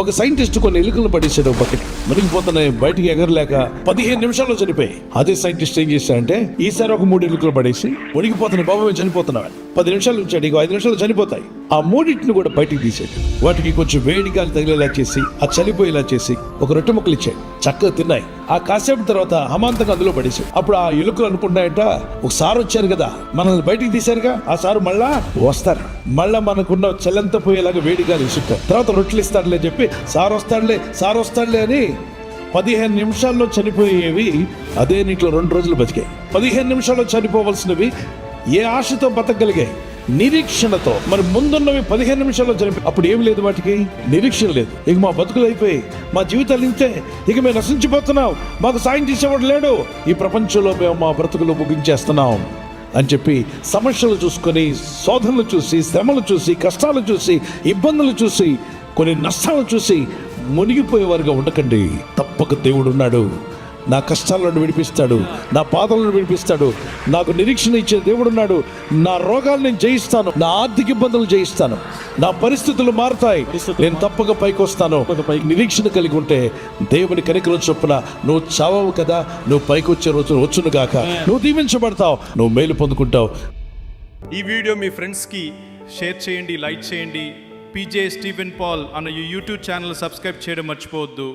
ఒక సైంటిస్ట్ కొన్ని ఎలుకలను పడేసాడు బకెట్ మునిగిపోతున్నాయి బయటికి ఎగరలేక పదిహేను నిమిషాల్లో చనిపోయి. అదే సైంటిస్ట్ ఏం చేశాడంటే ఈసారి ఒక మూడు ఎలుకలు పడేసి మునిగిపోతున్నాయి బాబు మేము చనిపోతున్నాడు పది నిమిషాలు ఉంచాడు ఇంకో ఐదు నిమిషాలు చనిపోతాయి. ఆ మూడింటిని కూడా బయటికి తీసాడు వాటికి కొంచెం వేడి గాలి తగిలేలా చేసి ఆ చనిపోయేలా చేసి ఒక రొట్టె ముక్కలు ఇచ్చాడు చక్కగా తిన్నాయి. ఆ కాసేపు తర్వాత అమాంతంగా అందులో పడేసాడు అప్పుడు ఆ ఎలుకలు అనుకున్నాయట ఒక సారు వచ్చారు కదా మనల్ని బయటికి తీశారుగా? ఆ సారు మళ్ళా? వస్తారు. మళ్ళా మనకున్న చల్లంత పోయేలాగా వేడి గాలి ఇసుకుంటారు తర్వాత రొట్టెలు ఇస్తాడులే చెప్పి సారు వస్తాడులే సారు వస్తాడులే అని పదిహేను నిమిషాల్లో చనిపోయేవి అదే నీటిలో రెండు రోజులు బతికాయి. పదిహేను నిమిషాల్లో చనిపోవలసినవి ఏ ఆశతో బతకగలిగాయి? నిరీక్షణతో. మరి ముందున్నవి పదిహేను నిమిషాల్లో జరిపి. అప్పుడు ఏం లేదు వాటికి? నిరీక్షణ లేదు. ఇక మా బతుకులు అయిపోయి మా జీవితాలు ఇంతే. ఇక మేము నశించిపోతున్నాం. మాకు సాయం చేసేవాడు లేడు. ఈ ప్రపంచంలో మేము మా బ్రతుకులు ముగించేస్తున్నాం అని చెప్పి సమస్యలు చూసుకొని శోధనలు చూసి శ్రమలు చూసి కష్టాలు చూసి ఇబ్బందులు చూసి కొన్ని నష్టాలు చూసి మునిగిపోయేవారుగా ఉండకండి. తప్పక దేవుడు నా కష్టాలను విడిపిస్తాడు నా పాదలను విడిపిస్తాడు నాకు నిరీక్షణ ఇచ్చే దేవుడు ఉన్నాడు. నా రోగాలను నేను జయిస్తాను నా ఆర్థిక ఇబ్బందులు జయిస్తాను నా పరిస్థితులు మారుతాయి. నేను తప్పక పైకి వస్తాను నిరీక్షణ కలిగి ఉంటే దేవుని కనికరం చొప్పున నువ్వు చావవు కదా నువ్వు పైకి వచ్చే రోజు వచ్చును గాక. నువ్వు దీవించబడతావు నువ్వు మేలు పొందుకుంటావు. ఈ వీడియో మీ ఫ్రెండ్స్కి షేర్ చేయండి లైక్ చేయండి. పీజే స్టీఫెన్ పాల్ అన్న ఈ యూట్యూబ్ ఛానల్ సబ్స్క్రైబ్ చేయడం మర్చిపోవద్దు.